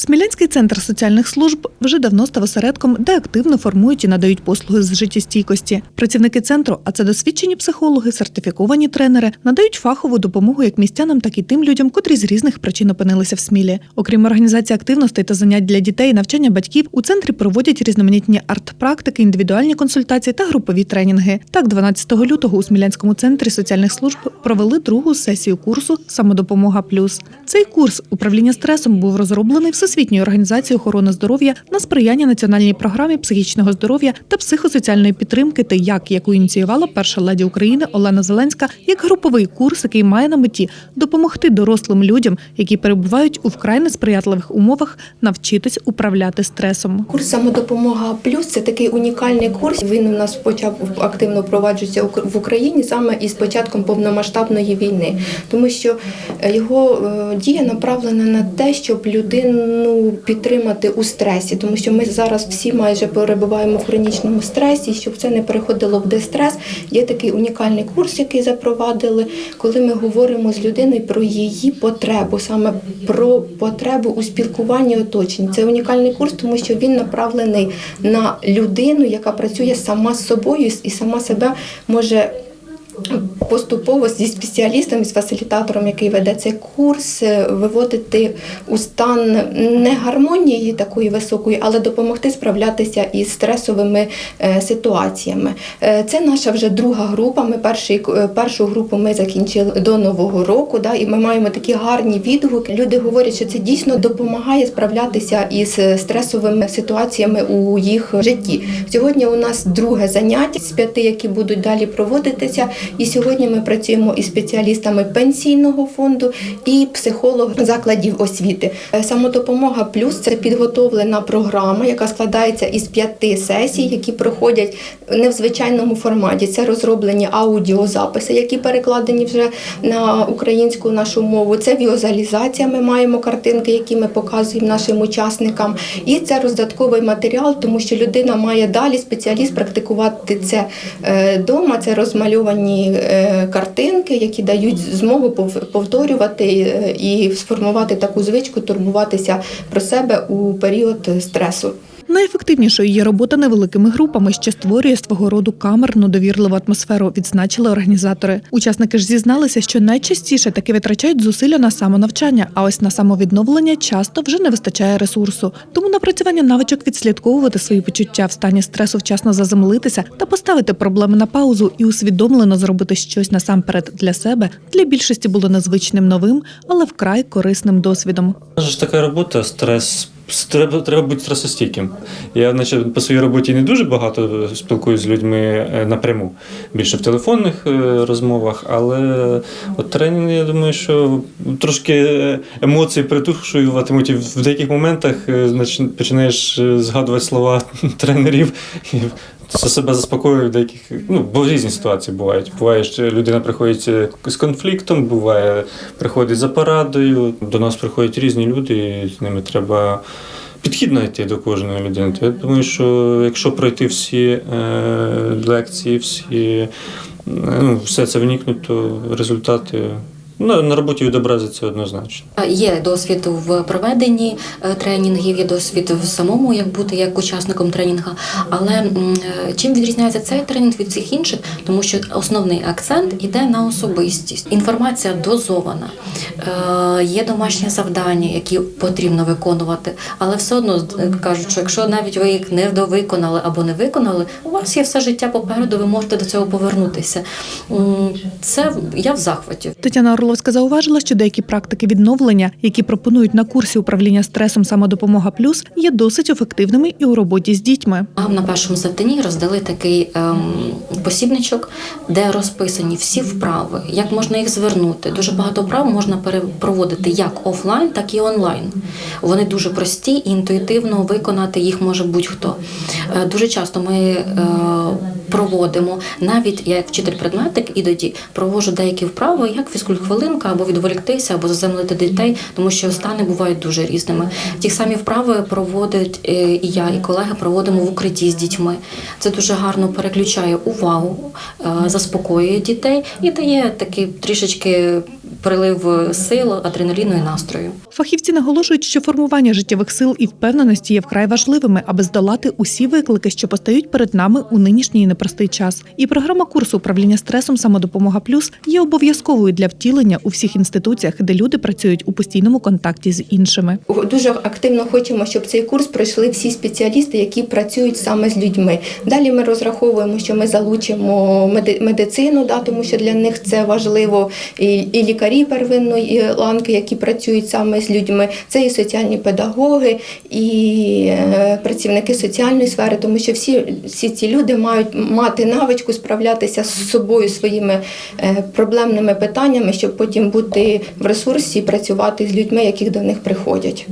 Смілянський центр соціальних служб вже давно став осередком, де активно формують і надають послуги з життєстійкості. Працівники центру, а це досвідчені психологи, сертифіковані тренери, надають фахову допомогу як містянам, так і тим людям, котрі з різних причин опинилися в Смілі. Окрім організації активностей та занять для дітей, навчання батьків у центрі проводять різноманітні арт-практики, індивідуальні консультації та групові тренінги. Так, 12 лютого у Смілянському центрі соціальних служб провели другу сесію курсу Самодопомога Плюс. Цей курс управління стресом був розроблений Всесвітньою організацією охорони здоров'я на сприяння національній програмі психічного здоров'я та психосоціальної підтримки та як яку ініціювала перша леді України Олена Зеленська як груповий курс, який має на меті допомогти дорослим людям, які перебувають у вкрай несприятливих умовах, навчитись управляти стресом. Курс самодопомога плюс це такий унікальний курс. Він у нас почав активно впроваджуватися в Україні саме із початком повномасштабної війни, тому що е, його е, дія направлена на те, щоб людину підтримати у стресі, тому що ми зараз всі майже перебуваємо в хронічному стресі, щоб це не переходило в дистрес. Є такий унікальний курс, який запровадили, коли ми говоримо з людиною про її потребу, саме про потребу у спілкуванні оточень. Це унікальний курс, тому що він направлений на людину, яка працює сама з собою і сама себе може. Поступово зі спеціалістом, з фасилітатором, який веде цей курс, е, виводити у стан не гармонії такої високої, але допомогти справлятися із стресовими е, ситуаціями. Е, Це наша вже друга група. Ми перший, першу групу ми закінчили до нового року, да, і ми маємо такі гарні відгуки. Люди говорять, що це дійсно допомагає справлятися із стресовими ситуаціями у їх житті. Сьогодні у нас друге заняття з п'яти, які будуть далі проводитися. І сьогодні ми працюємо із спеціалістами пенсійного фонду і психолог закладів освіти. Е, Самодопомога плюс це підготовлена програма, яка складається із п'яти сесій, які проходять не в звичайному форматі. Це розроблені аудіозаписи, які перекладені вже на українську нашу мову. Це візуалізація. Ми маємо картинки, які ми показуємо нашим учасникам. І це роздатковий матеріал, тому що людина має далі спеціаліст практикувати це вдома. Це розмальовані е, картинки, які дають змогу пов- повторювати е, і сформувати таку звичку, турбуватися про себе у період стресу. Найефективнішою є робота невеликими групами, що створює свого роду камерну довірливу атмосферу, відзначили організатори. Учасники ж зізналися, що найчастіше таки витрачають зусилля на самонавчання, а ось на самовідновлення часто вже не вистачає ресурсу. Тому напрацювання навичок відслідковувати свої почуття в стані стресу, вчасно заземлитися та поставити проблеми на паузу і усвідомлено зробити щось насамперед для себе для більшості було незвичним новим, але вкрай корисним досвідом. Така робота, стрес. Треба, треба бути стресостійким. Я, наче, по своїй роботі не дуже багато спілкуюся з людьми е, напряму, більше в телефонних е, розмовах, але от тренінг, я думаю, що трошки е, емоції притушуватимуть і в деяких моментах значить, починаєш е, згадувати слова тренерів. Це себе заспокоює в деяких, ну, бо різні ситуації бувають. Буває, що людина приходить е, з конфліктом, буває, приходить за порадою. До нас приходять різні люди, і з ними треба підхід знайти до кожної людини. Я думаю, що якщо пройти всі е, лекції, всі, е, ну, все це вникнуть, то результати ну, на роботі відобразяться однозначно. Є досвід в проведенні е, тренінгів, є досвід в самому, як бути як учасником тренінгу. Але е, чим відрізняється цей тренінг від всіх інших, тому що основний акцент йде на особистість. Інформація дозована, Е, є домашні завдання, які потрібно виконувати, але все одно кажуть, що якщо навіть ви їх не довиконали або не виконали, у вас є все життя попереду, ви можете до цього повернутися. Це я в захваті. Тетяна Орловська зауважила, що деякі практики відновлення, які пропонують на курсі управління стресом самодопомога плюс, є досить ефективними і у роботі з дітьми. Нам на першому завданні роздали такий ем, посібничок, де розписані всі вправи, як можна їх звернути. Дуже багато вправ можна проводити як офлайн, так і онлайн. Вони дуже прості і інтуїтивно виконати їх може будь-хто. Е, Дуже часто ми е, проводимо, навіть я як вчитель предметик іноді провожу деякі вправи, як фізкульт-хвилинка, або відволіктися, або заземлити дітей, тому що стани бувають дуже різними. Ті самі вправи проводить е, і я, і колеги проводимо в укритті з дітьми. Це дуже гарно переключає увагу, е, заспокоює дітей і дає такий трішечки прилив сил, адреналіну і настрою. Фахівці наголошують, що формування життєвих сил і впевненості є вкрай важливими, аби здолати усі виклики, що постають перед нами у нинішній непростий час. І програма курсу управління стресом самодопомога плюс є обов'язковою для втілення у всіх інституціях, де люди працюють у постійному контакті з іншими. Дуже активно хочемо, щоб цей курс пройшли всі спеціалісти, які працюють саме з людьми. Далі ми розраховуємо, що ми залучимо меди- медицину, да, тому що для них це важливо, і, і лікарі первинної ланки, які працюють саме з людьми. Це і соціальні педагоги, і е, працівники соціальної сфери, тому що всі, всі ці люди мають мати навичку справлятися з собою своїми е, проблемними питаннями, щоб потім бути в ресурсі і працювати з людьми, які до них приходять.